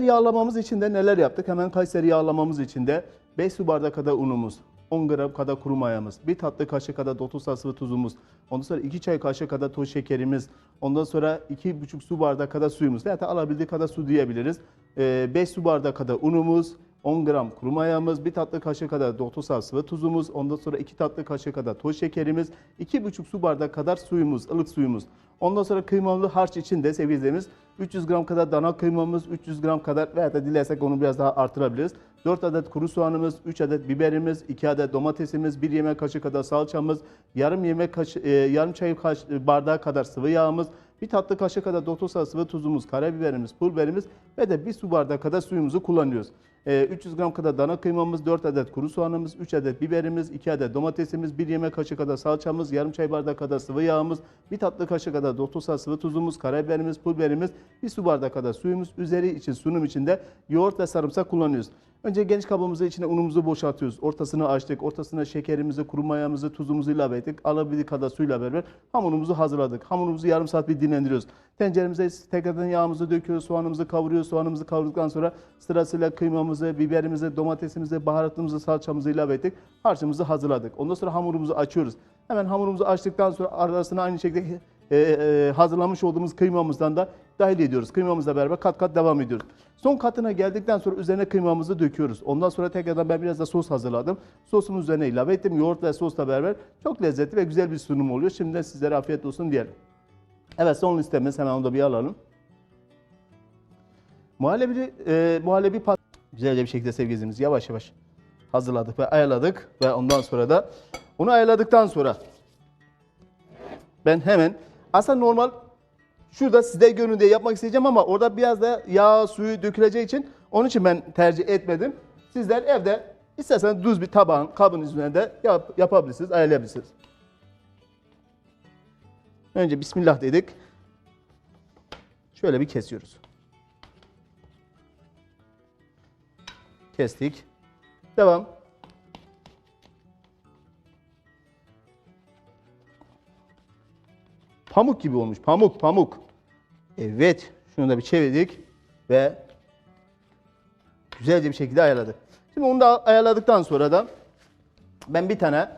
Yağlamamız için de neler yaptık? Hemen Kayseri yağlamamız için de 5 su bardak kadar unumuz, 10 gram kadar kuru mayamız, 1 tatlı kaşık kadar dotusal sıvı tuzumuz, ondan sonra 2 çay kaşığı kadar toz şekerimiz, ondan sonra 2,5 su bardak kadar suyumuz da alabildiği kadar su diyebiliriz. 5 su bardak kadar unumuz, 10 gram kuru mayamız, 1 tatlı kaşığı kadar dotusal sıvı tuzumuz, ondan sonra 2 tatlı kaşığı kadar toz şekerimiz, 2,5 su bardak kadar suyumuz, ılık suyumuz. Ondan sonra kıymalı harç için de sevgili izleyicilerimiz 300 gram kadar dana kıymamız, 300 gram kadar veya da dilersek onu biraz daha artırabiliriz. 4 adet kuru soğanımız, 3 adet biberimiz, 2 adet domatesimiz, 1 yemek kaşığı kadar salçamız, yarım yemek kaşığı, e, yarım çay kaş- bardağı kadar sıvı yağımız, bir tatlı kaşığı kadar dotusal sıvı tuzumuz, karabiberimiz, pul biberimiz ve de bir su bardağı kadar suyumuzu kullanıyoruz. Ee, 300 gram kadar dana kıymamız, 4 adet kuru soğanımız, 3 adet biberimiz, 2 adet domatesimiz, 1 yemek kaşığı kadar salçamız, yarım çay bardağı kadar sıvı yağımız, bir tatlı kaşığı kadar dotusal sıvı tuzumuz, karabiberimiz, pul biberimiz, bir su bardağı kadar suyumuz, üzeri için sunum için de yoğurt ve sarımsak kullanıyoruz. Önce geniş kabımızı içine unumuzu boşaltıyoruz. Ortasını açtık. Ortasına şekerimizi, kuru mayamızı, tuzumuzu ilave ettik. Alabildiği kadar suyla beraber hamurumuzu hazırladık. Hamurumuzu yarım saat bir dinlendiriyoruz. Tenceremize tekrardan yağımızı döküyoruz. Soğanımızı kavuruyoruz. Soğanımızı kavurduktan sonra sırasıyla kıymamızı, biberimizi, domatesimizi, baharatımızı, salçamızı ilave ettik. Harcımızı hazırladık. Ondan sonra hamurumuzu açıyoruz. Hemen hamurumuzu açtıktan sonra arasına aynı şekilde e, e, hazırlamış olduğumuz kıymamızdan da dahil ediyoruz. Kıymamızla beraber kat kat devam ediyoruz. Son katına geldikten sonra üzerine kıymamızı döküyoruz. Ondan sonra tekrardan ben biraz da sos hazırladım. Sosumun üzerine ilave ettim. Yoğurt ve sosla beraber çok lezzetli ve güzel bir sunum oluyor. Şimdiden sizlere afiyet olsun diyelim. Evet son listemiz hemen onu da bir alalım. Muhallebi, e, muhallebi pat- güzelce bir şekilde sevgili izleyicilerimiz yavaş yavaş hazırladık ve ayarladık. Ve ondan sonra da onu ayarladıktan sonra ben hemen aslında normal şurada size görün diye yapmak isteyeceğim ama orada biraz da yağ suyu döküleceği için onun için ben tercih etmedim. Sizler evde isterseniz düz bir tabağın kabın üzerinde yap, yapabilirsiniz, ayarlayabilirsiniz. Önce Bismillah dedik. Şöyle bir kesiyoruz. Kestik. Devam. Pamuk gibi olmuş. Pamuk, pamuk. Evet. Şunu da bir çevirdik ve güzelce bir şekilde ayarladık. Şimdi onu da ayarladıktan sonra da ben bir tane